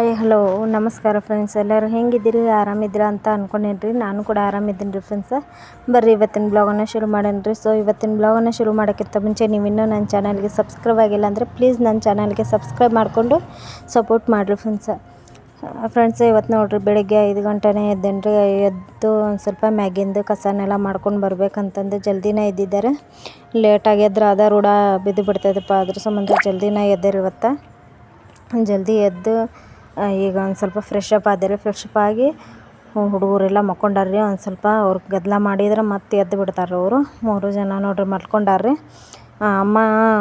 Hi hello ನಮಸ್ಕಾರ friends ಎಲ್ಲರೂ ಹೆಂಗಿದ್ದೀರಿ? ಆರಾಮಿದ್ದೀರಾ ಅಂತ ಅಂದ್ಕೊಂಡೇನಿ ನಾನು ಕೂಡ ಆರಾಮಿದ್ದೀನಿ ರೀ ಫ್ರೆಂಡ್ಸ ಬರ್ರಿ, ಇವತ್ತಿನ ಬ್ಲಾಗನ್ನು ಶುರು ಮಾಡೋಣ ರೀ ಸೊ ಇವತ್ತಿನ ಬ್ಲಾಗನ್ನು ಶುರು ಮಾಡೋಕ್ಕಿಂತ ಮುಂಚೆ ನೀವು ಇನ್ನೂ ನನ್ನ ಚಾನಲ್ಗೆ ಸಬ್ಸ್ಕ್ರೈಬ್ ಆಗಿಲ್ಲ ಅಂದರೆ ಪ್ಲೀಸ್ ನನ್ನ ಚಾನಲ್ಗೆ ಸಬ್ಸ್ಕ್ರೈಬ್ ಮಾಡಿಕೊಂಡು ಸಪೋರ್ಟ್ ಮಾಡಿರಿ ಫ್ರೆಂಡ್ಸ ಫ್ರೆಂಡ್ಸ್ ಇವತ್ತು ನೋಡ್ರಿ ಬೆಳಗ್ಗೆ ಐದು ಗಂಟೆನೇ ಎದ್ದೇನು ರೀ ಎದ್ದು ಒಂದು ಸ್ವಲ್ಪ ಮ್ಯಾಗಿಂದು ಕಸನೆಲ್ಲ ಮಾಡ್ಕೊಂಡು ಬರ್ಬೇಕಂತಂದು ಜಲ್ದಿನೇ ಎದ್ದಿದ್ದಾರೆ. ಲೇಟಾಗಿ ಎದ್ರೆ ಅದ ರೂಢ ಬಿದ್ದು ಬಿಡ್ತದಪ್ಪ ಅದ್ರ ಸಂಬಂಧ ಜಲ್ದಿನೇ ಎದ್ದೇರಿ ಇವತ್ತು. ಜಲ್ದಿ ಎದ್ದು ಈಗ ಒಂದು ಸ್ವಲ್ಪ ಫ್ರೆಶ್ ಅಪ್ ಆದೆ ಫ್ರೆಶ್ ಅಪ್ ಆಗಿ ಹುಡುಗರೆಲ್ಲ ಮಕ್ಕೊಂಡಾರ್ರಿ, ಒಂದು ಸ್ವಲ್ಪ ಅವ್ರು ಗದ್ದಲ ಮಾಡಿದ್ರೆ ಮತ್ತೆ ಎದ್ದು ಬಿಡ್ತಾರೆ ಅವರು. ಮೂರು ಜನ ನೋಡ್ರಿ ಮಲ್ಕೊಂಡಾರ್ರಿ. ಅಮ್ಮ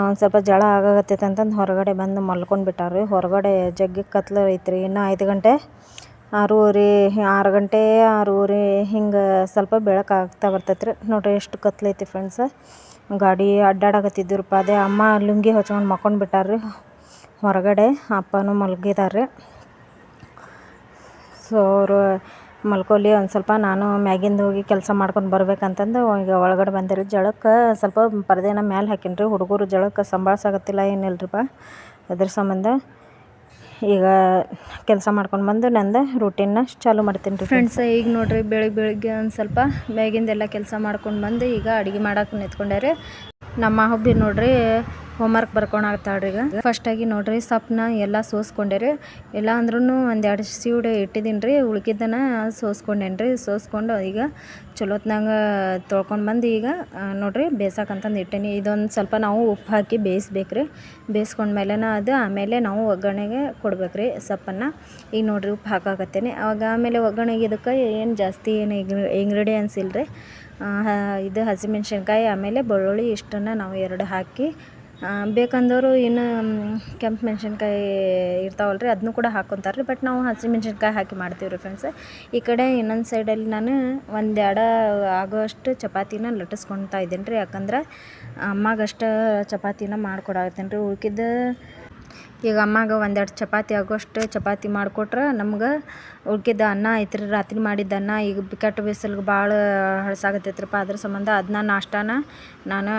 ಒಂದು ಸ್ವಲ್ಪ ಜಳ ಆಗಾಕತ್ತೈತೆ ಅಂತಂದು ಹೊರಗಡೆ ಬಂದು ಮಲ್ಕೊಂಡು ಬಿಟ್ಟಾರ್ರಿ. ಹೊರಗಡೆ ಜಗ್ಗಿ ಕತ್ಲು ಐತ್ರಿ. ಇನ್ನೂ ಐದು ಗಂಟೆ, ಆರೂವರೆ, ಆರು ಗಂಟೆ, ಆರೂವರೆ, ಹಿಂಗೆ ಸ್ವಲ್ಪ ಬೆಳಕಾಗ್ತಾ ಬರ್ತೈತೆ ರೀ ನೋಡ್ರಿ ಎಷ್ಟು ಕತ್ಲೈತಿ ಫ್ರೆಂಡ್ಸ ಗಾಡಿ ಅಡ್ಡಾಡಕತ್ತಿದ್ದಿರಪ್ಪ, ಅದೇ ಅಮ್ಮ ಲುಂಗಿ ಹೊಚ್ಕೊಂಡು ಮಕ್ಕೊಂಡು ಬಿಟ್ಟಾರ್ರಿ. ಹೊರಗಡೆ ಅಪ್ಪನೂ ಮಲಗಿದ್ದಾರೆ ಸೊ ಅವರು ಮಲ್ಕೊಲಿ ಒಂದು ಸ್ವಲ್ಪ ನಾನು ಮ್ಯಾಗಿಂದ ಹೋಗಿ ಕೆಲಸ ಮಾಡ್ಕೊಂಡು ಬರ್ಬೇಕಂತಂದು ಈಗ ಒಳಗಡೆ ಬಂದಿರಿ ಜಳಕ್ಕೆ ಸ್ವಲ್ಪ ಪರ್ದೆನ ಮ್ಯಾಲೆ ಹಾಕೀನಿ ರೀ ಹುಡುಗರು ಜಳಕ್ಕೆ ಸಂಭಾಳ್ಸಾಕತ್ತಿಲ್ಲ ಏನಿಲ್ರಿಪ್ಪ ಅದ್ರ ಸಂಬಂಧ. ಈಗ ಕೆಲಸ ಮಾಡ್ಕೊಂಡು ಬಂದು ನಂದು ರೂಟೀನ್ನ ಚಾಲೂ ಮಾಡ್ತೀನಿ ರೀ ಫ್ರೆಂಡ್ಸ್ ಈಗ ನೋಡಿರಿ ಬೆಳಗ್ಗೆ ಬೆಳಗ್ಗೆ ಒಂದು ಸ್ವಲ್ಪ ಮ್ಯಾಗಿಂದೆಲ್ಲ ಕೆಲಸ ಮಾಡ್ಕೊಂಡು ಬಂದು ಈಗ ಅಡುಗೆ ಮಾಡಕ್ಕೆ ರೀ ನಮ್ಮ ಹಬ್ಬಿ ನೋಡ್ರಿ ಹೋಮ್ವರ್ಕ್ ಬರ್ಕೊಳತ್ತಾಳ್ರಿ ಈಗ. ಫಸ್ಟಾಗಿ ನೋಡ್ರಿ ಸೊಪ್ಪನ್ನ ಎಲ್ಲ ಸೋಸ್ಕೊಂಡೇರಿ. ಎಲ್ಲ ಅಂದ್ರೂ ಒಂದೆರಡು ಸೀಡೆ ಇಟ್ಟಿದ್ದೀನಿ ರೀ ಉಳ್ಕಿದ್ದನ ಸೋಸ್ಕೊಂಡೇನಿ ರೀ ಸೋಸ್ಕೊಂಡು ಈಗ ಚಲೋತ್ನಾಗ ತೊಳ್ಕೊಂಡು ಬಂದು ಈಗ ನೋಡ್ರಿ ಬೇಯ್ಸಕ್ಕಂತಂದು ಇಟ್ಟೇನಿ. ಇದೊಂದು ಸ್ವಲ್ಪ ನಾವು ಉಪ್ಪು ಹಾಕಿ ಬೇಯಿಸ್ಬೇಕು ರೀ ಬೇಯಿಸ್ಕೊಂಡ್ಮೇಲೆ ಅದು ಆಮೇಲೆ ನಾವು ಒಗ್ಗರಣೆಗೆ ಕೊಡ್ಬೇಕು ರೀ ಸೊಪ್ಪನ್ನು. ಈಗ ನೋಡ್ರಿ ಉಪ್ಪು ಹಾಕಾಕತ್ತೇನೆ. ಅವಾಗ ಆಮೇಲೆ ಒಗ್ಗರಣೆಗೆ ಇದಕ್ಕೆ ಏನು ಜಾಸ್ತಿ ಏನು ಇಂಗ್ರೀಡಿಯೆಂಟ್ಸ್ ಇಲ್ಲರಿ ಇದು ಹಸಿಮೆಣ್ಸಿನ್ಕಾಯಿ, ಆಮೇಲೆ ಬೆಳ್ಳುಳ್ಳಿ ಇಷ್ಟನ್ನು ನಾವು ಎರಡು ಹಾಕಿ ಬೇಕಂದವರು ಇನ್ನು ಕೆಂಪು ಮೆಣಸಿನ್ಕಾಯಿ ಇರ್ತಾವಲ್ಲ ರೀ ಅದನ್ನು ಕೂಡ ಹಾಕ್ಕೊತಾರೆ ರೀ ಬಟ್ ನಾವು ಹಸಿ ಹಸಿಮೆಣ್ಸಿನ್ಕಾಯಿ ಹಾಕಿ ಮಾಡ್ತೀವಿ ರೀ ಫ್ರೆಂಡ್ಸ್ ಈ ಕಡೆ ಇನ್ನೊಂದು ಸೈಡಲ್ಲಿ ನಾನು ಒಂದೆರಡು ಆಗೋಷ್ಟು ಚಪಾತಿನ ಲಟ್ಟಿಸ್ಕೊಳ್ತಾ ಇದ್ದೀನಿ ರೀ ಯಾಕಂದ್ರೆ ಅಮ್ಮಗಷ್ಟು ಚಪಾತಿನ ಮಾಡ್ಕೊಡಾಕತ್ತೀನಿ ರೀ ಉಳ್ಕಿದ್ದು ಈಗ ಅಮ್ಮಗೆ ಒಂದೆರಡು ಚಪಾತಿ ಆಗೋಷ್ಟು ಚಪಾತಿ ಮಾಡಿಕೊಟ್ರೆ ನಮ್ಗೆ ಉಳ್ಕಿದ ಅನ್ನ ಐತ್ರಿ ರಾತ್ರಿ ಮಾಡಿದ್ದ ಅನ್ನ, ಈಗ ಕೆಟ್ಟ ಬಿಸಿಲ್ಗೆ ಭಾಳ ಹಳ್ಸಾಗತ್ತೈತ್ರಪ್ಪ. ಅದ್ರ ಸಂಬಂಧ ಅದನ್ನ ನಾಷ್ಟಾನ ನಾನು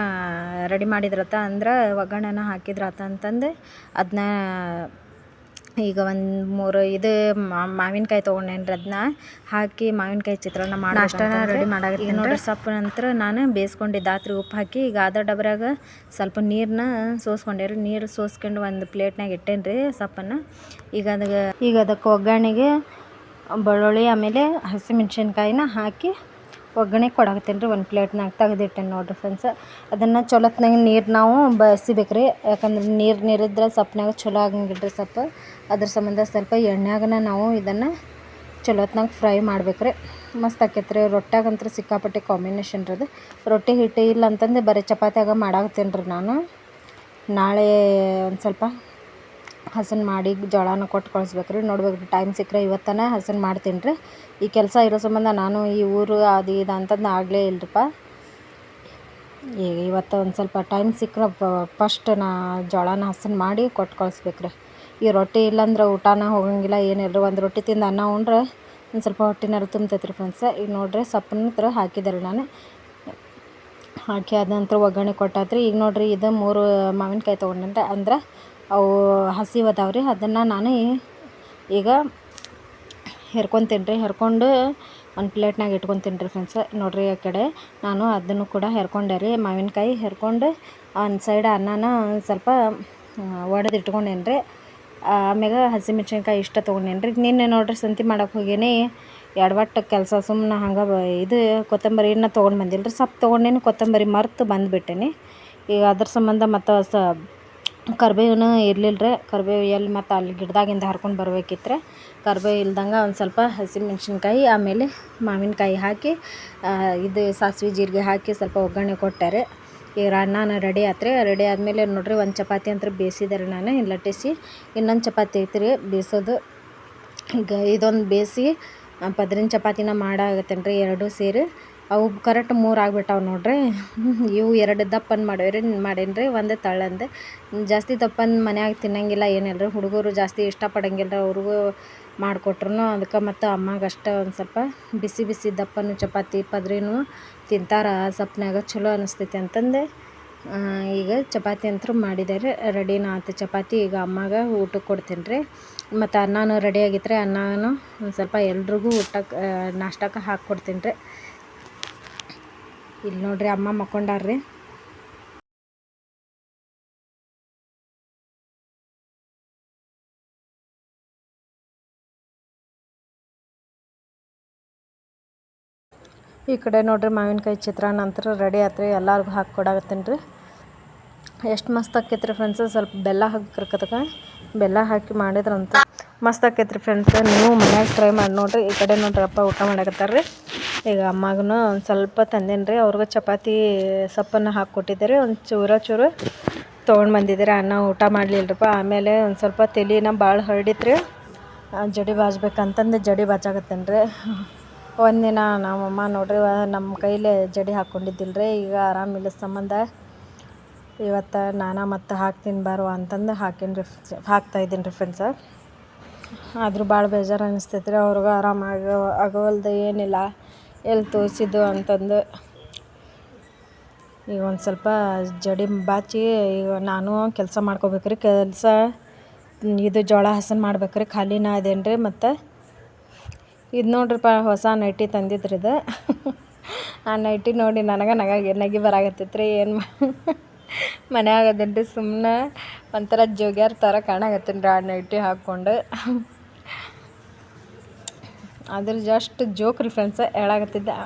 ರೆಡಿ ಮಾಡಿದ್ರತ ಅಂದ್ರೆ ಒಗ್ಗರಣೆನ ಹಾಕಿದ್ರತ ಅಂತಂದು ಅದನ್ನ ಈಗ ಒಂದು ಮೂರು ಇದು ಮಾವಿನಕಾಯಿ ತೊಗೊಂಡೇನು ರೀ ಅದನ್ನ ಹಾಕಿ ಮಾವಿನಕಾಯಿ ಚಿತ್ರಾನ್ನ ಮಾಡಿ ನಾಷ್ಟಾನ ರೆಡಿ ಮಾಡಾಕತ್ತೀನಿ ನೋಡಿರಿ ಸೊಪ್ಪು ನಂತರ ನಾನು ಬೇಯಿಸ್ಕೊಂಡಿದ್ದ ಆತ್ರಿ ಉಪ್ಪು ಹಾಕಿ ಈಗ ಅದ ಡಬ್ರಾಗ ಸ್ವಲ್ಪ ನೀರನ್ನ ಸೋಸ್ಕೊಂಡೆ ರೀ. ನೀರು ಸೋಸ್ಕೊಂಡು ಒಂದು ಪ್ಲೇಟ್ನಾಗ ಇಟ್ಟೇನಿ ರೀ ಸೊಪ್ಪನ್ನು. ಈಗ ಅದಕ್ಕೆ ಈಗ ಅದಕ್ಕೆ ಒಗ್ಗರಣೆಗೆ ಬೆಳ್ಳುಳ್ಳಿ ಆಮೇಲೆ ಹಸಿಮೆಣ್ಸಿನ್ಕಾಯಿನ ಹಾಕಿ ಒಗ್ಗರಣೆ ಕೊಡಾಕತ್ತೇನೆ ರೀ ಒಂದು ಪ್ಲೇಟ್ನಾಗ ತೆಗೆದಿಟ್ಟೇನೆ ನೋಡಿರಿ ಫ್ರೆಂಡ್ಸ್ ಅದನ್ನು ಚಲೋತ್ನಾಗ ನೀರು ನಾವು ಬಸಿಬೇಕು ರೀ ಯಾಕಂದ್ರೆ ನೀರು ನೀರಿದ್ರೆ ಸೊಪ್ನಾಗ ಚಲೋ ಸೊಪ್ಪ ಸೊಪ್ಪು. ಅದ್ರ ಸಂಬಂಧ ಸ್ವಲ್ಪ ಎಣ್ಣೆಗನ ನಾವು ಇದನ್ನು ಚಲೋತ್ನಾಗ ಫ್ರೈ ಮಾಡ್ಬೇಕು ರೀ ಮಸ್ತ್ ಆಕೈತೆ ರೀ ರೊಟ್ಟಾಗಂತೂ ಸಿಕ್ಕಾಪಟ್ಟೆ ಕಾಂಬಿನೇಷನ್ ರೀ ಅದು. ರೊಟ್ಟಿ ಹಿಟ್ಟು ಇಲ್ಲ ಅಂತಂದು ಬರೀ ಚಪಾತಿಯಾಗ ಮಾಡಾಕತ್ತೇನೆ ರೀ ನಾನು. ನಾಳೆ ಒಂದು ಸ್ವಲ್ಪ ಹಸನ್ ಮಾಡಿ ಜೋಳನ ಕೊಟ್ಟು ಕಳಿಸ್ಬೇಕು ರೀ ನೋಡ್ಬೇಕು ಟೈಮ್ ಸಿಕ್ಕರೆ ಇವತ್ತನೇ ಹಸನ್ ಮಾಡ್ತೀನಿ ರೀ ಈ ಕೆಲಸ ಇರೋ ಸಂಬಂಧ ನಾನು ಈ ಊರು ಅದು ಇದು ಅಂತಂದು ಆಗಲೇ ಇಲ್ಲರಿಪ್ಪ ಈಗ ಇವತ್ತು ಒಂದು ಸ್ವಲ್ಪ ಟೈಮ್ ಸಿಕ್ಕರೆ ಫಸ್ಟ್ ನಾ ಜೋಳನ ಹಸನ್ ಮಾಡಿ ಕೊಟ್ಟು ಕಳಿಸ್ಬೇಕು ರೀ ಈ ರೊಟ್ಟಿ ಇಲ್ಲಾಂದ್ರೆ ಊಟನ ಹೋಗಂಗಿಲ್ಲ ಏನಿಲ್ಲ ಒಂದು ರೊಟ್ಟಿ ತಿಂದು ಅನ್ನ ಉಂಡ್ರೆ ಒಂದು ಸ್ವಲ್ಪ ಹೊಟ್ಟಿನಾರು ತುಂಬ್ತೈತೆ ರೀ ಫ್ರೆಂಡ್ಸ ಈಗ ನೋಡ್ರಿ ಸಪ್ಪನ ಹತ್ರ ಹಾಕಿದೆ ರೀ ನಾನು. ಹಾಕಿ ಆದ ನಂತರ ಒಗ್ಗರಣೆ ಕೊಟ್ಟಾತ್ರಿ. ಈಗ ನೋಡ್ರಿ ಇದು ಮೂರು ಮಾವಿನಕಾಯಿ ತೊಗೊಂಡ್ರೆ ಅಂದ್ರೆ ಅವು ಹಸಿವು ಅದಾವೆ ರೀ, ಅದನ್ನು ನಾನು ಈಗ ಹೆರ್ಕೊತೀನಿ ರೀ ಹೆರ್ಕೊಂಡು ಒಂದು ಪ್ಲೇಟ್ನಾಗ ಇಟ್ಕೊತೀನಿ ರೀ ಫ್ರೆಂಡ್ಸ್ ನೋಡಿರಿ ಆ ಕಡೆ, ನಾನು ಅದನ್ನು ಕೂಡ ಹೆರ್ಕೊಂಡೆ ರೀ. ಮಾವಿನಕಾಯಿ ಹೆರ್ಕೊಂಡು ಒಂದು ಸೈಡ್ ಅನ್ನನ ಸ್ವಲ್ಪ ಒಡೆದು ಇಟ್ಕೊಂಡೇನಿ ರೀ ಆಮ್ಯಾಗ ಹಸಿಮೆಣ್ಸಿನ್ಕಾಯಿ ಇಷ್ಟ ತೊಗೊಂಡೇನಿ ರೀ ನಿನ್ನೆ ನೋಡಿರಿ ಸಂತಿ ಮಾಡೋಕೆ ಹೋಗೇನಿ ಎಡವಟ್ಟು ಕೆಲಸ ಸುಮ್ಮನೆ ಹಂಗೆ ಇದು ಕೊತ್ತಂಬರಿನ ತೊಗೊಂಡು ಬಂದಿಲ್ಲ ರೀ ಸೊಪ್ಪು ತೊಗೊಂಡೇನಿ, ಕೊತ್ತಂಬರಿ ಮರೆತು ಬಂದುಬಿಟ್ಟೇನಿ. ಈಗ ಅದ್ರ ಸಂಬಂಧ ಮತ್ತು ಸ ಕರ್ಬೇವೂ ಇರ್ಲಿಲ್ಲ ರೀ ಕರ್ಬೇವು ಎಲ್ಲಿ ಮತ್ತು ಅಲ್ಲಿ ಗಿಡದಾಗಿಂದ ಹರ್ಕೊಂಡು ಬರ್ಬೇಕಿತ್ತು ಕರ್ಬೇವು ಇಲ್ದಂಗೆ ಒಂದು ಸ್ವಲ್ಪ ಹಸಿಮೆಣ್ಸಿನ್ಕಾಯಿ ಆಮೇಲೆ ಮಾವಿನಕಾಯಿ ಹಾಕಿ ಇದು ಸಾಸಿವೆ ಜೀರಿಗೆ ಹಾಕಿ ಸ್ವಲ್ಪ ಒಗ್ಗರಣೆ ಕೊಟ್ಟಾರೆ. ಈಗ ಅನ್ನ ರೆಡಿ ಆತ್ರಿ. ರೆಡಿ ಆದಮೇಲೆ ನೋಡಿರಿ ಒಂದು ಚಪಾತಿ ಅಂತ ಬೇಯಿಸಿದೆ ನಾನು ಲಟ್ಟಿಸಿ ಇನ್ನೊಂದು ಚಪಾತಿ ಐತ್ರಿ ಬೇಯಿಸೋದು ಈಗ ಇದೊಂದು ಬೇಯಿಸಿ ಪದ್ರಿನ ಚಪಾತಿನ ಮಾಡಾಗತ್ತೇನು ರೀ ಎರಡೂ ಸೇರಿ. ಅವು ಕರೆಕ್ಟ್ ಮೂರು ಆಗ್ಬಿಟ್ಟಾವೆ ನೋಡಿರಿ. ಇವು ಎರಡು ದಪ್ಪನ್ ಮಾಡೇವ್ರಿ ಮಾಡೇನಿ ರೀ ಒಂದು ತಳ್ಳಂದು ಜಾಸ್ತಿ ದಪ್ಪನ್ ಮನ್ಯಾಗ ತಿನ್ನಂಗಿಲ್ಲ ಏನಿಲ್ಲ ರೀ ಹುಡುಗರು ಜಾಸ್ತಿ ಇಷ್ಟಪಡಂಗಿಲ್ಲ ರೀ ಅವ್ರಿಗೂ ಮಾಡಿಕೊಟ್ರು ಅದಕ್ಕೆ ಮತ್ತು ಅಮ್ಮಗೆ ಅಷ್ಟೇ ಒಂದು ಸ್ವಲ್ಪ ಬಿಸಿ ಬಿಸಿ ದಪ್ಪನ್ನು ಚಪಾತಿ, ಪದ್ರಿನೂ ತಿಂತಾರ. ಸಪ್ನಾಗ ಚಲೋ ಅನಿಸ್ತೈತಿ ಅಂತಂದು. ಈಗ ಚಪಾತಿ ಅಂತೂ ರೀ ರೆಡಿನ ಆಯ್ತು ಚಪಾತಿ, ಈಗ ಅಮ್ಮಗೆ ಊಟಕ್ಕೆ ಕೊಡ್ತೀನಿ ರೀ ಮತ್ತು ಅನ್ನನೂ ರೆಡಿ ಆಗಿತ್ತು ರೀ ಅನ್ನನೂ ಒಂದು ಸ್ವಲ್ಪ ಎಲ್ರಿಗೂ ಊಟಕ್ಕೆ ನಾಷ್ಟಕ್ಕೆ ಹಾಕ್ಕೊಡ್ತೀನಿ ರೀ ಇಲ್ಲಿ ನೋಡ್ರಿ ಅಮ್ಮ ಮಕ್ಕೊಂಡಾರ್ರಿ. ಈ ಕಡೆ ನೋಡ್ರಿ ಮಾವಿನಕಾಯಿ ಚಿತ್ರಾನ್ನ ನಂತರ ರೆಡಿ ಆತ್ರಿ, ಎಲ್ಲರಿಗೂ ಹಾಕಿ ರೀ. ಎಷ್ಟು ಮಸ್ತ್ ಆಕೈತೆ ಫ್ರೆಂಡ್ಸ್ ಸ್ವಲ್ಪ ಬೆಲ್ಲ ಹಾಕಿರ್ಕತಕ ಬೆಲ್ಲ ಹಾಕಿ ಮಾಡಿದ್ರಂತ. ಮಸ್ತ್ ಆಕೈತೆ ಫ್ರೆಂಡ್ಸ್ ನೀವು ಮನ್ಯಾಗ ಟ್ರೈ ಮಾಡಿ ನೋಡ್ರಿ. ಈ ಕಡೆ ನೋಡ್ರಿ ಅಪ್ಪ ಊಟ ಮಾಡಕತ್ತಾರ ರೀ ಈಗ ಅಮ್ಮಗೂ ಒಂದು ಸ್ವಲ್ಪ ತಂದೇನಿ ರೀ ಅವ್ರಿಗೂ ಚಪಾತಿ ಸೊಪ್ಪನ್ನು ಹಾಕ್ಕೊಟ್ಟಿದ್ದಾರೆ ಕೊಟ್ಟಿದ್ದೆ ಒಂದು ಚೂರ ಚೂರು ತೊಗೊಂಡು ಬಂದಿದ್ದಾರೆ, ಅನ್ನ ಊಟ ಮಾಡಲಿಲ್ಲರಪ್ಪ ಆಮೇಲೆ ಒಂದು ಸ್ವಲ್ಪ ತಲೆನ ಭಾಳ ಹರಡಿತ್ರಿ ಜಡಿ ಬಾಜ್ಬೇಕಂತಂದು ಜಡಿ ಬಾಚಾಕತ್ತೇನೆ ರೀ ಒಂದಿನ ನಮ್ಮಮ್ಮ ನೋಡ್ರಿ ನಮ್ಮ ಕೈಲೇ ಜಡಿ ಹಾಕ್ಕೊಂಡಿದ್ದಿಲ್ಲ ರೀ ಈಗ ಆರಾಮಿಲ್ಲ ಸಂಬಂಧ. ಇವತ್ತು ನಾನ ಮತ್ತೆ ಹಾಕ್ತೀನಿ ಬಾರೋ ಅಂತಂದು ಹಾಕೀನಿ ರೀ ಹಾಕ್ತಾಯಿದ್ದೀನಿ ರೀ ಫ್ರೆಂಡ್ಸ. ಆದರೂ ಭಾಳ ಬೇಜಾರು ಅನಿಸ್ತೈತೆ ರೀ ಅವ್ರಿಗೂ ಆರಾಮಾಗ ಆಗವಲ್ದು ಏನಿಲ್ಲ. ಎಲ್ಲಿ ತೋರಿಸಿದ್ದು ಅಂತಂದು ಈಗ ಒಂದು ಸ್ವಲ್ಪ ಜಡಿ ಬಾಚಿ ಈಗ ನಾನು ಕೆಲಸ ಮಾಡ್ಕೋಬೇಕ್ರಿ ಕೆಲಸ. ಇದು ಜೋಳ ಹಸನ್ ಮಾಡ್ಬೇಕ್ರಿ ಖಾಲಿನ ರೀ ಮತ್ತು ಇದು ನೋಡ್ರಿಪ್ಪ ಹೊಸ ನೈಟಿ ತಂದಿದ್ರಿ ಇದು. ಆ ನೈಟಿ ನೋಡಿ ನನಗೆ ನಗ ನಗಿ ಬರಾಗತ್ತೈತ್ರಿ ಏನು ಮನ್ಯಾಗ ಆಗೋದೇನು ರೀ ಸುಮ್ಮನೆ ಒಂಥರ ಜೋಗ್ಯಾರ ಥರ ಕಾಣಾಗತ್ತೀನಿ ರೀ ಆ ನೈಟಿ ಹಾಕ್ಕೊಂಡು. ಅದ್ರ ಜಸ್ಟ್ ಜೋಕ್ ರೀ ಫ್ರೆಂಡ್ಸ ಹೇಳಾಕತ್ತಿದ್ದೆ.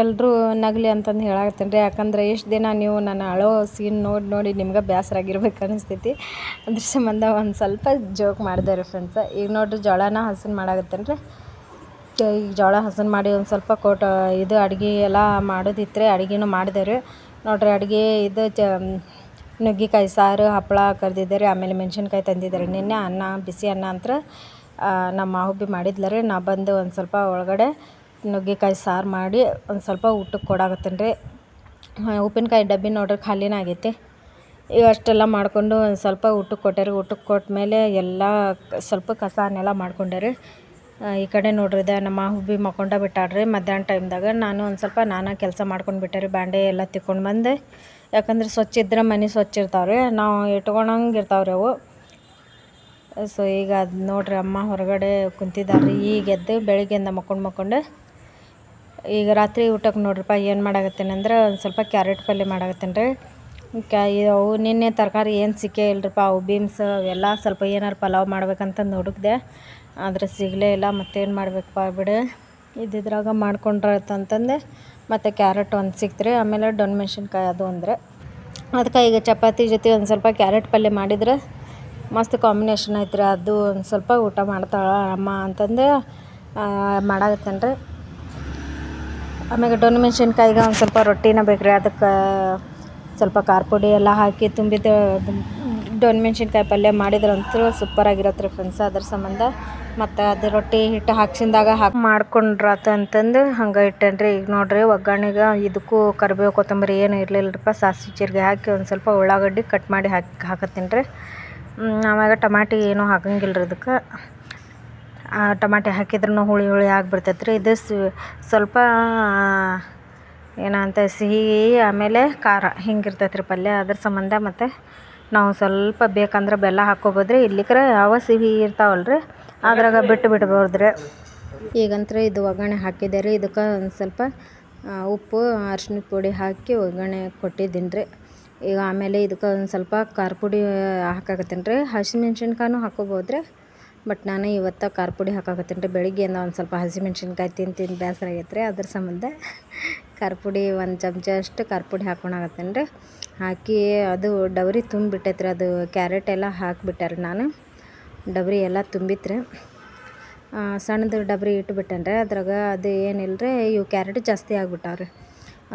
ಎಲ್ಲರೂ ನಗಲಿ ಅಂತಂದು ಹೇಳಾಕತ್ತೀನಿ ರೀ, ಯಾಕಂದ್ರೆ ಎಷ್ಟು ದಿನ ನೀವು ನನ್ನ ಅಳೋ ಸೀನ್ ನೋಡಿ ನೋಡಿ ನಿಮ್ಗೆ ಬೇಸರ ಆಗಿರ್ಬೇಕು ಅನಿಸ್ತೈತಿ. ಅದ್ರ ಸಂಬಂಧ ಒಂದು ಸ್ವಲ್ಪ ಜೋಕ್ ಮಾಡಿದೆ ರೀ ಫ್ರೆಂಡ್ಸ ಈಗ ನೋಡಿರಿ ಜೋಳನ ಹಸನ್ ಮಾಡಾಕತ್ತೇನೆ ರೀ. ಈಗ ಜೋಳ ಹಸನ್ ಮಾಡಿ ಒಂದು ಸ್ವಲ್ಪ ಕೋಟ, ಇದು ಅಡುಗೆ ಎಲ್ಲ ಮಾಡೋದಿತ್ತು ಅಡ್ಗೆನೂ ಮಾಡಿದೆ ರೀ. ನೋಡ್ರಿ ಅಡುಗೆ ಇದು ಚ, ನುಗ್ಗಿಕಾಯಿ ಸಾರು ಹಪ್ಪಳ ಕರೆದಿದ್ದೆ ರೀ, ಆಮೇಲೆ ಮೆಣಸಿನ್ಕಾಯಿ ತಂದಿದ್ದಾರೆ ನಿನ್ನೆ ಅನ್ನ, ಬಿಸಿ ಅನ್ನ ಅಂತ ನಮ್ಮ ಮಾವು ಭೀ ಮಾಡಿದ್ಲ ರೀ. ನಾ ಬಂದು ಒಂದು ಸ್ವಲ್ಪ ಒಳಗಡೆ ನುಗ್ಗೆಕಾಯಿ ಸಾರು ಮಾಡಿ ಒಂದು ಸ್ವಲ್ಪ ಊಟಕ್ಕೆ ಕೊಡಾಕತ್ತೀನಿ ರೀ. ಉಪ್ಪಿನಕಾಯಿ ಡಬ್ಬಿ ನೋಡ್ರಿ ಖಾಲಿನ ಆಗೈತಿ. ಈಗ ಅಷ್ಟೆಲ್ಲ ಮಾಡಿಕೊಂಡು ಒಂದು ಸ್ವಲ್ಪ ಊಟಕ್ಕೆ ಕೊಟ್ಟೆ ರೀ. ಊಟಕ್ಕೆ ಕೊಟ್ಟ ಮೇಲೆ ಎಲ್ಲ ಸ್ವಲ್ಪ ಕಸನೆಲ್ಲ ಮಾಡ್ಕೊಂಡೆ ರೀ. ಈ ಕಡೆ ನೋಡ್ರಿ ಇದೆ ನಮ್ಮ ಹುಬ್ಬಿ ಮಕ್ಕೊಂಡ ಬಿಟ್ಟಾಡ್ರಿ ಮಧ್ಯಾಹ್ನ ಟೈಮ್ದಾಗ. ನಾನು ಒಂದು ಸ್ವಲ್ಪ ನಾನು ಕೆಲಸ ಮಾಡ್ಕೊಂಡು ಬಿಟ್ಟೆ ರೀ. ಬಾಂಡೆ ಎಲ್ಲ ತಿಕ್ಕೊಂಡು ಬಂದೆ. ಯಾಕಂದ್ರೆ ಸ್ವಚ್ಛ ಇದ್ರೆ ಮನೆ ಸ್ವಚ್ಛ ಇರ್ತಾವೆ ರೀ ನಾವು ಇಟ್ಕೊಳಂಗೆ ರೀ ಅವು. ಸೊ ಈಗ ಅದು ನೋಡ್ರಿ ಅಮ್ಮ ಹೊರಗಡೆ ಕುಂತಿದ್ದಾರೆ ಈಗ ಎದ್ದು ಬೆಳಿಗ್ಗೆಯಿಂದ ಮಕ್ಕೊಂಡು ಮಕ್ಕೊಂಡು ಈಗ ರಾತ್ರಿ ಊಟಕ್ಕೆ ನೋಡ್ರಪ್ಪ, ಏನು ಮಾಡಾಕತ್ತೀನಿ ಅಂದ್ರೆ ಒಂದು ಸ್ವಲ್ಪ ಕ್ಯಾರೆಟ್ ಪಲ್ಯ ಮಾಡಾಕತ್ತೇನೆ ರೀ ಕ್ಯಾ ಅವು ನಿನ್ನೆ ತರಕಾರಿ ಏನು ಸಿಕ್ಕೇ ಇಲ್ಲರಿಪ್ಪ ಅವು ಬೀನ್ಸ್ ಅವೆಲ್ಲ ಸ್ವಲ್ಪ ಏನಾರು ಪಲಾವ್ ಮಾಡ್ಬೇಕಂತಂದು ಹುಡುಕ್ದೆ ಆದರೆ ಸಿಗಲೇ ಇಲ್ಲ, ಮತ್ತೇನು ಮಾಡ್ಬೇಕಪ್ಪ ಬಿಡು. ಇದ್ದಿದ್ರಾಗ ಮಾಡ್ಕೊಂಡ್ರೆ ಅಂತಂದೆ ಮತ್ತು ಕ್ಯಾರೆಟ್ ಒಂದು ಸಿಕ್ತ್ರಿ, ಆಮೇಲೆ ಡೊಣ್ ಮೆಣ್ಸಿನ್ಕಾಯಿ ಅದು ಅಂದರೆ ಅದಕ್ಕೆ ಈಗ ಚಪಾತಿ ಜೊತೆ ಒಂದು ಸ್ವಲ್ಪ ಕ್ಯಾರೆಟ್ ಪಲ್ಯ ಮಾಡಿದ್ರೆ ಮಸ್ತ್ ಕಾಂಬಿನೇಷನ್ ಐತೆ ರೀ ಅದು ಒಂದು ಸ್ವಲ್ಪ ಊಟ ಮಾಡ್ತಾಳೆ ಅಮ್ಮ ಅಂತಂದು ಮಾಡಾಕತ್ತೇನೆ ರೀ ಆಮ್ಯಾಗ ಡೊಣ್ ಮೆಣ್ಸಿನ್ಕಾಯಿಗೆ ಒಂದು ಸ್ವಲ್ಪ ರೊಟ್ಟಿನ ಬೇಕು ರೀ ಅದಕ್ಕೆ ಸ್ವಲ್ಪ ಖಾರ ಪುಡಿ ಎಲ್ಲ ಹಾಕಿ ತುಂಬಿದ ಡೊಣ್ ಮೆಣ್ಸಿನ್ಕಾಯಿ ಪಲ್ಯ ಮಾಡಿದ್ರಂತೂ ಸೂಪರಾಗಿರತ್ತೆ ರೀ ಫ್ರೆಂಡ್ಸ್ ಅದ್ರ ಸಂಬಂಧ ಮತ್ತು ಅದು ರೊಟ್ಟಿ ಹಿಟ್ಟು ಹಾಕ್ಸಿಂದಾಗ ಹಾಕಿ ಮಾಡ್ಕೊಂಡ್ರಾತ ಅಂತಂದು ಹಂಗೆ ಇಟ್ಟೇನೆ ರೀ ಈಗ ನೋಡಿರಿ ಒಗ್ಗರಣೆಗೆ ಇದಕ್ಕೂ ಕರಿಬೇವು ಕೊತ್ತಂಬರಿ ಏನು ಇರಲಿಲ್ಲರಪ್ಪ ಸಾಸಿವೆ ಜೀರಿಗೆ ಹಾಕಿ ಒಂದು ಸ್ವಲ್ಪ ಉಳ್ಳಾಗಡ್ಡಿ ಕಟ್ ಮಾಡಿ ಹಾಕಿ ಹಾಕತ್ತೀನಿ ರೀ ಆಮ್ಯಾಗ ಟಮಾಟಿ ಏನೂ ಹಾಕಂಗಿಲ್ಲ ರೀ ಇದಕ್ಕೆ ಟಮಾಟಿ ಹಾಕಿದ್ರೂ ಹುಳಿ ಹುಳಿ ಆಗಿಬಿಡ್ತೈತೆ ರೀ ಇದು ಸ್ವಲ್ಪ ಏನಂತ ಸಿಹಿ ಆಮೇಲೆ ಖಾರ ಹಿಂಗಿರ್ತೈತೆ ರೀ ಪಲ್ಯ. ಅದ್ರ ಸಂಬಂಧ ಮತ್ತು ನಾವು ಸ್ವಲ್ಪ ಬೇಕಂದ್ರೆ ಬೆಲ್ಲ ಹಾಕ್ಕೊಬೋದು ರೀ ಇಲ್ಲಿಕ್ರೆ ಯಾವ ಸಿಹಿ ಇರ್ತಾವಲ್ಲ ರೀ ಅದ್ರಾಗ ಬಿಟ್ಟು ಬಿಡ್ಬೋದು ರೀ ಈಗಂತ್ರ ಇದು ಒಗ್ಗರಣೆ ಹಾಕಿದೆ ರೀ ಇದಕ್ಕೆ ಒಂದು ಸ್ವಲ್ಪ ಉಪ್ಪು ಅರ್ಶಿನ ಪುಡಿ ಹಾಕಿ ಒಗ್ಗರಣೆ ಕೊಟ್ಟಿದ್ದೀನಿ ರೀ ಈಗ ಆಮೇಲೆ ಇದಕ್ಕೆ ಒಂದು ಸ್ವಲ್ಪ ಖಾರ ಪುಡಿ ಹಾಕಾಕತ್ತೀನಿ ರೀ. ಹಸಿಮೆಣ್ಸಿನ್ಕಾಯಿನೂ ಹಾಕೋಬೋದು ರೀ. ಬಟ್ ನಾನು ಇವತ್ತು ಖಾರ ಪುಡಿ ಹಾಕಾಕತ್ತೀನಿ ರೀ. ಬೆಳಿಗ್ಗೆಯಿಂದ ಒಂದು ಸ್ವಲ್ಪ ಹಸಿಮೆಣ್ಸಿನ್ಕಾಯಿ ತಿಂದು ತಿಂದು ಬೇಸರ ಆಗೈತೆ ರೀ ಅದ್ರ ಸಂಬಂಧ ಖಾರ ಪುಡಿ ಒಂದು ಚಮಚ ಅಷ್ಟು ಖಾರ ಪುಡಿ ಹಾಕ್ಕೊಳಕತ್ತೀನಿ ರೀ. ಹಾಕಿ ಅದು ಡಬರಿ ತುಂಬಿಬಿಟ್ಟೈತೆ ರೀ ಅದು ಕ್ಯಾರೆಟ್ ಎಲ್ಲ ಹಾಕಿಬಿಟ್ಟಾರೆ ನಾನು. ಡಬರಿ ಎಲ್ಲ ತುಂಬಿತ್ರಿ. ಸಣ್ಣದು ಡಬರಿ ಇಟ್ಬಿಟ್ಟೇನೆ ರೀ ಅದ್ರಾಗ ಅದು ಏನಿಲ್ಲ ರೀ ಇವು ಕ್ಯಾರೆಟ್ ಜಾಸ್ತಿ ಆಗಿಬಿಟ್ಟಾವ್ರಿ.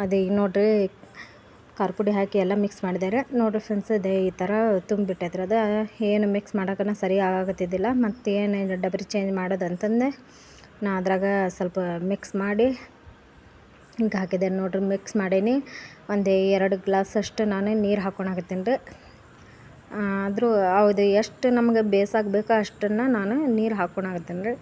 ಅದು ಈಗ ನೋಡಿರಿ ಖಾರ ಪುಡಿ ಹಾಕಿ ಎಲ್ಲ ಮಿಕ್ಸ್ ಮಾಡಿದ್ದಾರೆ. ನೋಡಿರಿ ಫ್ರೆಂಡ್ಸ್ ಅದೇ ಈ ಥರ ತುಂಬಿಟ್ಟೈತ್ರಿ ಅದು ಏನು ಮಿಕ್ಸ್ ಮಾಡೋಕನ ಸರಿ ಆಗತ್ತಿದ್ದಿಲ್ಲ. ಮತ್ತು ಏನು ಡಬರಿ ಚೇಂಜ್ ಮಾಡೋದು ಅಂತಂದೆ ನಾ ಅದ್ರಾಗ ಸ್ವಲ್ಪ ಮಿಕ್ಸ್ ಮಾಡಿ ಹಿಂಗೆ ಹಾಕಿದೆ ನೋಡಿರಿ ಮಿಕ್ಸ್ ಮಾಡೀನಿ. ಒಂದು ಎರಡು ಗ್ಲಾಸ್ ಅಷ್ಟು ನಾನು ನೀರು ಹಾಕ್ಕೊಳಕತ್ತೀನಿ ರೀ ಆದರೂ ಅದು ಎಷ್ಟು ನಮ್ಗೆ ಬೇಯಿಸಾಕ್ಬೇಕೋ ಅಷ್ಟನ್ನು ನಾನು ನೀರು ಹಾಕ್ಕೊಳಕತ್ತೀನಿ ರೀ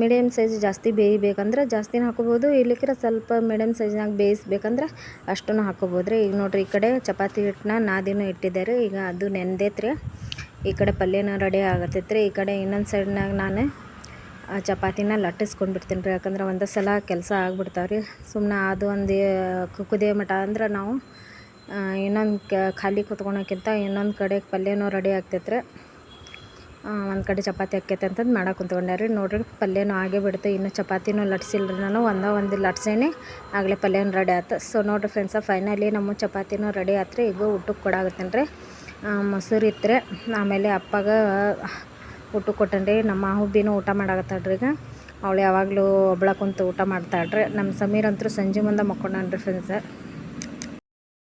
ಮೀಡಿಯಮ್ ಸೈಜ್ ಜಾಸ್ತಿ ಬೇಯಬೇಕಂದ್ರೆ ಜಾಸ್ತಿನೂ ಹಾಕ್ಕೊಬೋದು ಇಲ್ಲಿಕ್ರ ಸ್ವಲ್ಪ ಮೀಡಿಯಮ್ ಸೈಜ್ನಾಗ ಬೇಯಿಸ್ಬೇಕಂದ್ರೆ ಅಷ್ಟನ್ನು ಹಾಕ್ಕೊಬೋದು ರೀ ಈಗ ನೋಡಿರಿ, ಈ ಕಡೆ ಚಪಾತಿ ಹಿಟ್ಟನ್ನ ನಾದಿನೂ ಇಟ್ಟಿದ್ದೆ ರೀ ಈಗ ಅದು ನೆನ್ದೈತೆ ರೀ ಈ ಕಡೆ ಪಲ್ಯನ ರೆಡಿ ಆಗತ್ತೈತೆ ರೀ ಈ ಕಡೆ ಇನ್ನೊಂದು ಸೈಡ್ನಾಗ ನಾನು ಆ ಚಪಾತಿನ ಲಟ್ಟಿಸ್ಕೊಂಡ್ಬಿಡ್ತೀನಿ ರೀ ಯಾಕಂದ್ರೆ ಒಂದು ಸಲ ಕೆಲಸ ಆಗ್ಬಿಡ್ತಾವೆ ರೀ ಸುಮ್ಮನೆ ಅದು ಒಂದು ಕುದಿಯೋ ಮಠ ಅಂದ್ರೆ ನಾವು ಇನ್ನೊಂದು ಕ, ಖಾಲಿ ಕುತ್ಕೊಳೋಕ್ಕಿಂತ ಇನ್ನೊಂದು ಕಡೆ ಪಲ್ಯನೂ ರೆಡಿ ಆಗ್ತೈತೆ ರೀ ಒಂದು ಕಡೆ ಚಪಾತಿ ಆಕೈತೆ ಅಂತಂದು ಮಾಡಕ್ಕೆ ಕುಂತ್ಕೊಂಡೆ ರೀ ನೋಡಿರಿ, ಪಲ್ಯನೂ ಆಗೇ ಬಿಡ್ತು. ಇನ್ನು ಚಪಾತಿನೂ ಲಟ್ಸಿಲ್ಲ ರೀ ನಾನು. ಒಂದೇ ಒಂದು ಲಟ್ಸೇನೆ. ಆಗಲೇ ಪಲ್ಯನೂ ರೆಡಿ ಆಯ್ತು ಸೊ ನೋಡಿರಿ ಫ್ರೆಂಡ್ಸ ಫೈನಲಿ ನಮ್ಮ ಚಪಾತಿನೂ ರೆಡಿ ಆಯ್ತು ರೀ ಈಗ ಊಟಕ್ಕೆ ಕೊಡಾಗತ್ತೇನೆ ರೀ ಮೊಸರು ಇತ್ತು ಆಮೇಲೆ ಅಪ್ಪಗ ಊಟಕ್ಕೆ ಕೊಟ್ಟೇನೆ ರೀ ನಮ್ಮ ಹುಬ್ಬಿನೂ ಊಟ ಮಾಡಾಕತ್ತಾಳ್ರಿ ಈಗ. ಅವಳು ಯಾವಾಗಲೂ ಒಬ್ಳ ಕುಂತು ಊಟ ಮಾಡ್ತಾಳ್ರಿ. ನಮ್ಮ ಸಮೀರ್ ಅಂತೂ ಸಂಜೆ ಮುಂದೆ ಮಕ್ಕೊಂಡಾನ್ರಿ ಫ್ರೆಂಡ್ಸ